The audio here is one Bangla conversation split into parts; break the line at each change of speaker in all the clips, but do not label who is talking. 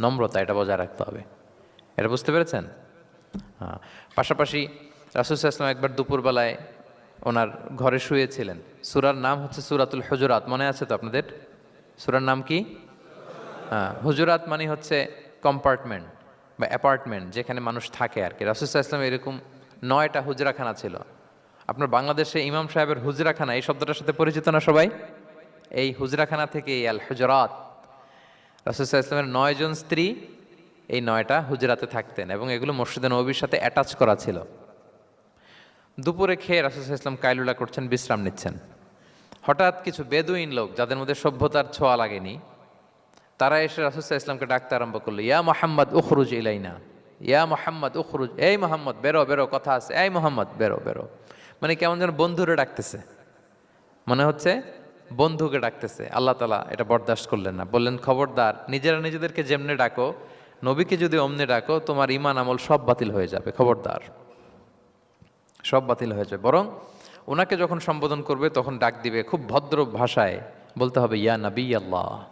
নম্রতা, এটা বজায় রাখতে হবে। এটা বুঝতে পেরেছেন? হ্যাঁ। পাশাপাশি রাসুল ইসলাম একবার দুপুরবেলায় ওনার ঘরে শুয়েছিলেন। সুরার নাম হচ্ছে সুরাতুল হুজুরাত, মনে আছে তো আপনাদের? সুরার নাম কি? হ্যাঁ হুজুরাত মানে হচ্ছে কম্পার্টমেন্ট বা অ্যাপার্টমেন্ট যেখানে মানুষ থাকে আর কি রাসুসাহ ইসলাম এরকম নয়টা হুজরাখানা ছিল। আপনার বাংলাদেশে ইমাম সাহেবের হুজরাখানা, এই শব্দটার সাথে পরিচিত না সবাই? এই হুজরাখানা থেকে এই আল হুজরাত রাসুসাহ ইসলামের নয়জন স্ত্রী এই নয়টা হুজরাতে থাকতেন এবং এগুলো মসজিদে নবীর সাথে অ্যাটাচ করা ছিল। দুপুরে খেয়ে রাসুসাহ ইসলাম কাইলুলা করছেন, বিশ্রাম নিচ্ছেন। হঠাৎ কিছু বেদুইন লোক যাদের মধ্যে সভ্যতার ছোঁয়া লাগেনি, তারা এসে রাসুসাহ ইসলামকে ডাকতে আরম্ভ করল, ইয়া মোহাম্মদ, উখরুজ ইলাইনা। ইয়া মোহাম্মদ, উখরুজ। এই মোহাম্মদ, বেরো বেরো, কথা আছে। এই মোহাম্মদ, বেরো বেরো। মানে কেমন যেন বন্ধুরে ডাকতেছে। মনে হচ্ছে বন্ধুকে ডাকতেছে, আল্লাহ তালা এটা বরদাস্ত করলেন না। বললেন, খবরদার, নিজেরা নিজেদেরকে যেমনে ডাকো, নবীকে যদি অমনে ডাকো, তোমার ইমান আমল সব বাতিল হয়ে যাবে, খবরদার। সব বাতিল হয়ে যাবে। বরং ওনাকে যখন সম্বোধন করবে, তখন ডাক দিবে খুব ভদ্র ভাষায়, বলতে হবে, ইয়া নবী আল্লাহ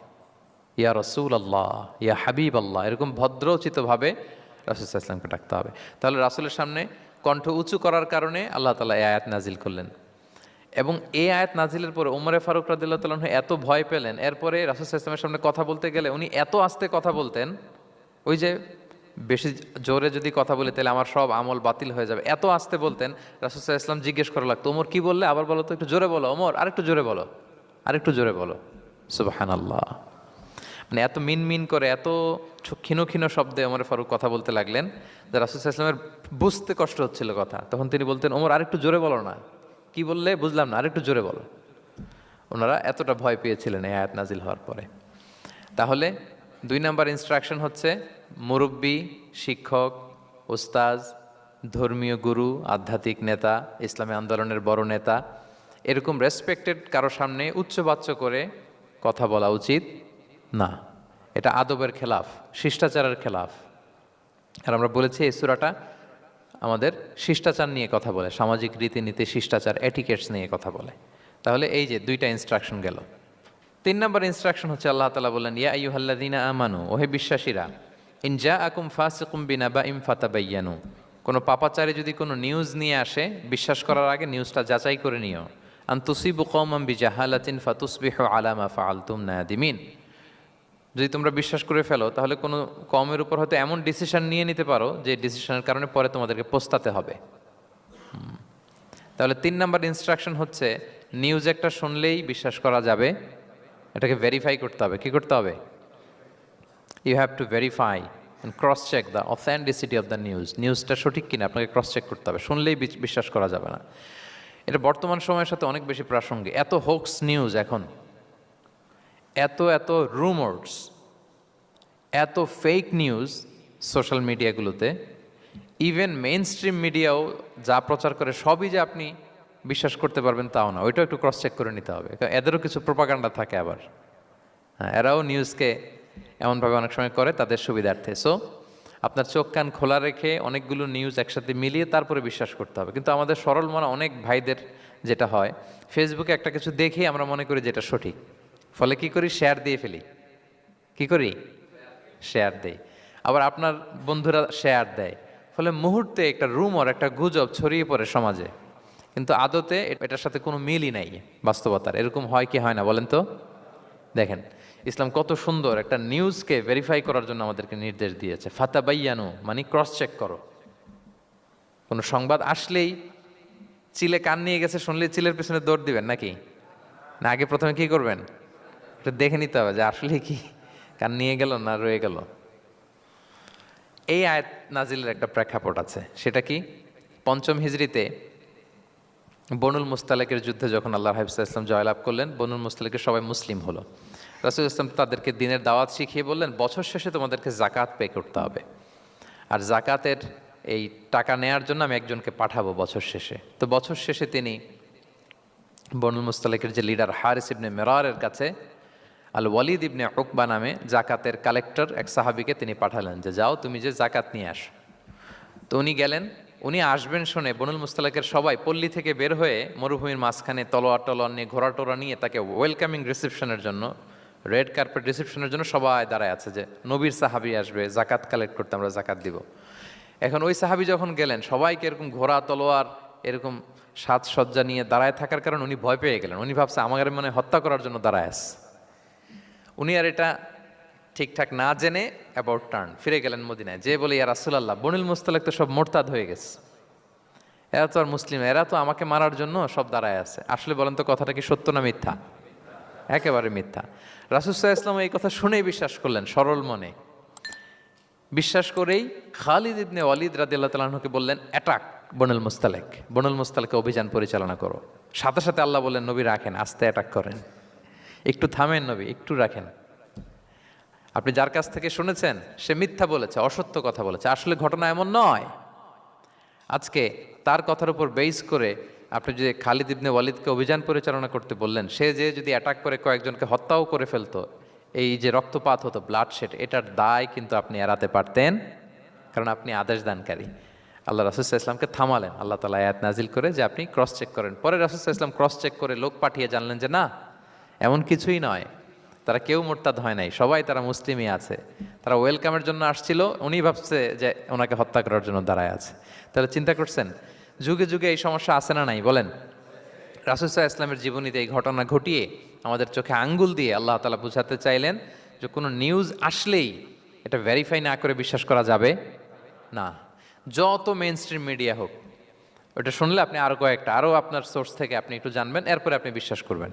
ইয়া রসুল আল্লাহ ইয়া হাবিব আল্লাহ এরকম ভদ্রোচিতভাবে রাসুল ইসলামকে ডাকতে হবে। তাহলে রাসুলের সামনে কণ্ঠ উঁচু করার কারণে আল্লাহ তালা আয়াত নাজিল করলেন। এবং এই আয়াত নাজিলের পরে উমরে ফারুক রাদিল্লাহ তালন এত ভয় পেলেন। এরপরে রাসুল ইসলামের সামনে কথা বলতে গেলে উনি এত আস্তে কথা বলতেন, ওই যে বেশি জোরে যদি কথা বলি তাহলে আমার সব আমল বাতিল হয়ে যাবে। এত আস্তে বলতেন রাসুসাহ ইসলাম জিজ্ঞেস করা লাগতো, ওমর, কী বললে? আবার বলো তো, একটু জোরে বলো, ওমর, আরেকটু জোরে বলো, আরেকটু জোরে বলো। সুবাহান আল্লাহ মানে এত মিন মিন করে, এত ক্ষীণ ক্ষীণ শব্দে ওমর ফারুক কথা বলতে লাগলেন যে রাসুসাহ ইসলামের বুঝতে কষ্ট হচ্ছিল কথা। তখন তিনি বলতেন, ওমর, আরেকটু জোরে বলো না। কি বললে? বুঝলাম না, আরেকটু জোরে বলো। ওনারা এতটা ভয় পেয়েছিলেন এই আয়াত নাজিল হওয়ার পরে। তাহলে দুই নাম্বার ইনস্ট্রাকশন হচ্ছে, মুরব্বী, শিক্ষক ওস্তাজ ধর্মীয় গুরু, আধ্যাত্মিক নেতা, ইসলামী আন্দোলনের বড় নেতা, এরকম রেসপেক্টেড কারও সামনে উচ্চবাচ্য করে কথা বলা উচিত না। এটা আদবের খেলাফ, শিষ্টাচারের খেলাফ। আর আমরা বলেছি এই সুরাটা আমাদের শিষ্টাচার নিয়ে কথা বলে, সামাজিক রীতিনীতি, শিষ্টাচার এটিকেটস নিয়ে কথা বলে। তাহলে এই যে দুইটা ইনস্ট্রাকশন গেল। তিন নম্বর ইনস্ট্রাকশন হচ্ছে আল্লাহ তালা বললেন, ইয়া আইয়ুহাল্লাদিনা আমানু, ওহে বিশ্বাসীরা, ইন যা আকুম ফাসিকুম বিনা বা ইম ফাতাবাইয়ানু। কোনো পাপাচারে যদি কোনো নিউজ নিয়ে আসে, বিশ্বাস করার আগে নিউজটা যাচাই করে নিও। আন তুসিবু কৌমাম বি জাহালাতিন ফাতুসবিহ আলামা ফাআলতুম নাদিমিন। যদি তোমরা বিশ্বাস করে ফেলো, তাহলে কোনো কমের উপর হয়তো এমন ডিসিশন নিয়ে নিতে পারো, যে ডিসিশনের কারণে পরে তোমাদেরকে পোস্তাতে হবে। তাহলে তিন নাম্বার ইনস্ট্রাকশন হচ্ছে নিউজ একটা শুনলেই বিশ্বাস করা যাবে, এটাকে ভেরিফাই করতে হবে। কি করতে হবে? You have to verify and cross check the authenticity of the news নিউজটা সঠিক কিনা, আপনাকে ক্রস চেক করতে হবে। শুনলেই বিশ্বাস করা যাবে না। এটা বর্তমান সময়ের সাথে অনেক বেশি প্রাসঙ্গিক। এত হোক্স নিউজ এখন। এত এত রুমার্স এত ফেক নিউজ সোশ্যাল মিডিয়াগুলোতে ইভেন মেইন স্ট্রিম মিডিয়াও যা প্রচার করে সবই যে আপনি বিশ্বাস করতে পারবেন তাও না, ওইটাও একটু ক্রস চেক করে নিতে হবে। এদেরও কিছু প্রোপাগান্ডা থাকে আবার। হ্যাঁ এরাও নিউজকে এমনভাবে অনেক সময় করে তাদের সুবিধার্থে। সো আপনার চোখ, কান খোলা রেখে অনেকগুলো নিউজ একসাথে মিলিয়ে তারপরে বিশ্বাস করতে হবে। কিন্তু আমাদের সরল মনে অনেক ভাইদের যেটা হয় ফেসবুকে একটা কিছু দেখেই আমরা মনে করি যেটা সঠিক। ফলে কি করি? শেয়ার দিয়ে ফেলি। কি করি? শেয়ার দেই। আবার আপনার বন্ধুরা শেয়ার দেয়। ফলে মুহূর্তে একটা রুমর একটা গুজব ছড়িয়ে পড়ে সমাজে। কিন্তু আদতে এটার সাথে কোনো মিলই নাই, বাস্তবতার। এরকম হয় কি হয় না বলেন তো? দেখেন, ইসলাম কত সুন্দর একটা নিউজকে ভেরিফাই করার জন্য আমাদেরকে নির্দেশ দিয়েছে। ফাতাবাইয়ানু মানে ক্রস চেক করো। কোনো সংবাদ আসলেই চিলে কান নিয়ে গেছে শুনলে চিলের পেছনে দৌড় দিবেন নাকি? না, আগে প্রথমে কি করবেন? একটু দেখে নিতে হবে যে আসলে কি, কার নিয়ে গেল না রয়ে গেল। এই আয়াত নাজিলের একটা প্রেক্ষাপট আছে, সেটা কি? পঞ্চম হিজড়িতে বনুল মুস্তালেকের যুদ্ধে যখন আল্লাহ হাবিবুল্লাহ ইসলাম জয়লাভ করলেন, বনুল মুস্তালেকের সবাই মুসলিম হলো। রাসুল ইসলাম তাদেরকে দিনের দাওয়াত শিখিয়ে বললেন, বছর শেষে তোমাদেরকে জাকাত পে করতে হবে। আর জাকাতের এই টাকা নেয়ার জন্য আমি একজনকে পাঠাবো বছর শেষে। তো বছর শেষে তিনি বনুল মুস্তালেকের যে লিডার হারিস ইবনে মেরারের কাছে আল ওয়ালিদ ইবনে উকবা নামে জাকাতের কালেক্টর এক সাহাবিকে তিনি পাঠালেন যে, যাও, তুমি যে জাকাত নিয়ে আস। তো উনি গেলেন, উনি আসবেন শুনে বনুল মুস্তালাকের সবাই পল্লী থেকে বের হয়ে মরুভূমির মাঝখানে তলোয়ার টলোয়ার নিয়ে, ঘোড়া টোরা নিয়ে তাকে ওয়েলকামিং রিসেপশনের জন্য, রেড কার্পেট রিসেপশনের জন্য সবাই দাঁড়ায় আছে যে, নবীর সাহাবি আসবে, জাকাত কালেক্ট করতে আমরা জাকাত দিব। এখন ওই সাহাবি যখন গেলেন, সবাইকে এরকম ঘোড়া, তলোয়ার, এরকম সাজসজ্জা নিয়ে দাঁড়ায় থাকার কারণে উনি ভয় পেয়ে গেলেন। উনি ভাবছে, আমাদের মনে হত্যা করার জন্য দাঁড়ায় আছে। উনি আর এটা ঠিকঠাক না জেনে অ্যাবাউট টার্ন ফিরে গেলেন মদিনায়। যে বলে, ইয়া রাসুলাল্লাহ, বনিল মুস্তালেক তো সব মোরতাদ হয়ে গেছে। এরা তো আর মুসলিম, এরা তো আমাকে মারার জন্য সব দাঁড়ায় আছে। আসলে বলেন তো, কথাটা কি সত্য না মিথ্যা? একেবারে মিথ্যা। রাসুসাহ ইসলাম এই কথা শুনেই বিশ্বাস করলেন, সরল মনে। বিশ্বাস করেই খালিদ ইবনে ওয়ালিদ রাদিল্লাহ তালাহকে বললেন অ্যাটাক বনুল মুস্তালেক। বনুল মুস্তালেকে অভিযান পরিচালনা করো। সাথে সাথে আল্লাহ বললেন, নবী রাখেন, আস্তে অ্যাটাক করেন। একটু থামেন নবী, একটু রাখেন। আপনি যার কাছ থেকে শুনেছেন, সে মিথ্যা বলেছে, অসত্য কথা বলেছে। আসলে ঘটনা এমন নয়। আজকে তার কথার উপর বেস করে আপনি যদি খালিদ ইবনে ওয়ালিদকে অভিযান পরিচালনা করতে বললেন, সে যে যদি অ্যাটাক করে কয়েকজনকে হত্যাও করে ফেলতো, এই যে রক্তপাত হতো ব্লাড শেড এটার দায় কিন্তু আপনি এড়াতে পারতেন, কারণ আপনি আদেশ দানকারী। আল্লাহ রাসুসাহ ইসলামকে থামালেন। আল্লাহ তালা আয়াত নাজিল করে যে আপনি ক্রস চেক করেন। পরে রাসুসাহ ইসলাম ক্রস চেক করে লোক পাঠিয়ে জানলেন যে না এমন কিছুই নয়। তারা কেউ মোরতাদ হয় নাই, সবাই তারা মুসলিমই আছে। তারা ওয়েলকামের জন্য আসছিল, উনি ভাবছে যে ওনাকে হত্যা করার জন্য দাঁড়ায় আছে। তাহলে চিন্তা করছেন, যুগে যুগে এই সমস্যা আছে না নাই? বলেন। রাসুসাহ ইসলামের জীবনীতে এই ঘটনা ঘটিয়ে আমাদের চোখে আঙ্গুল দিয়ে আল্লাহ তালা বুঝাতে চাইলেন যে কোনো নিউজ আসলেই এটা ভেরিফাই না করে বিশ্বাস করা যাবে না। যত মেন স্ট্রিম মিডিয়া হোক, ওটা শুনলে আপনি আরও কয়েকটা আরও আপনার সোর্স থেকে আপনি একটু জানবেন, এরপরে আপনি বিশ্বাস করবেন।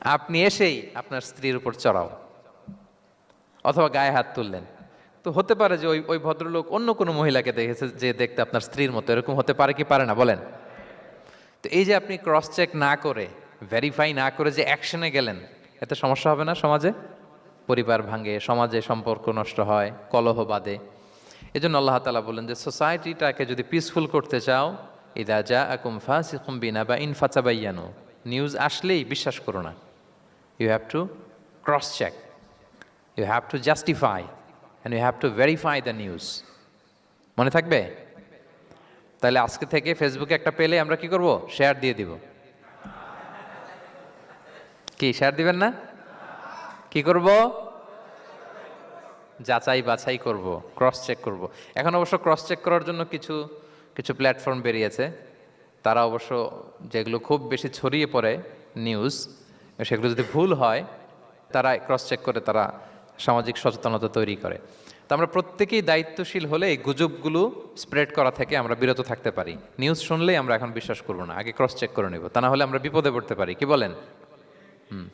আপনি এসেই আপনার স্ত্রীর উপর চড়াও। অথবা গায়ে হাত তুললেন। তো হতে পারে যে ওই ওই ভদ্রলোক অন্য কোনো মহিলাকে দেখেছে যে দেখতে আপনার স্ত্রীর মতো, এরকম হতে পারে কি পারে না, বলেন। তো এই যে আপনি ক্রস চেক না করে ভেরিফাই না করে যে অ্যাকশনে গেলেন, এতে সমস্যা হবে না সমাজে? পরিবার ভাঙে, সমাজে সম্পর্ক নষ্ট হয়, কলহ বাদে এই জন্য আল্লাহ তালা বললেন যে সোসাইটিটাকে যদি পিসফুল করতে চাও, ইদা যা আকুম ফাসিকুম বিনা বা ইনফাচাবাইয়ানো নিউজ আসলেই বিশ্বাস করো না। You have to cross check you have to justify and you have to verify the news মনে থাকবে? তাহলে আজকে থেকে ফেসবুকে একটা পেলে আমরা কি করব? শেয়ার দিয়ে দিব। কি শেয়ার দিবেন না? কি করব? যাচাই বাছাই করব ক্রস চেক করব। এখন অবশ্য ক্রস চেক করার জন্য কিছু কিছু প্ল্যাটফর্ম বেরিয়েছে। তারা অবশ্য যেগুলো খুব বেশি ছড়িয়ে পড়ে নিউজ সেগুলো যদি ভুল হয়, তারা ক্রস চেক করে তারা সামাজিক সচেতনতা তৈরি করে। তো আমরা প্রত্যেকেই দায়িত্বশীল হলে এই গুজবগুলো স্প্রেড করা থেকে আমরা বিরত থাকতে পারি। নিউজ শুনলেই আমরা এখন বিশ্বাস করব না, আগে ক্রস চেক করে নেব, তা না হলে আমরা বিপদে পড়তে পারি। কি বলেন? হুম।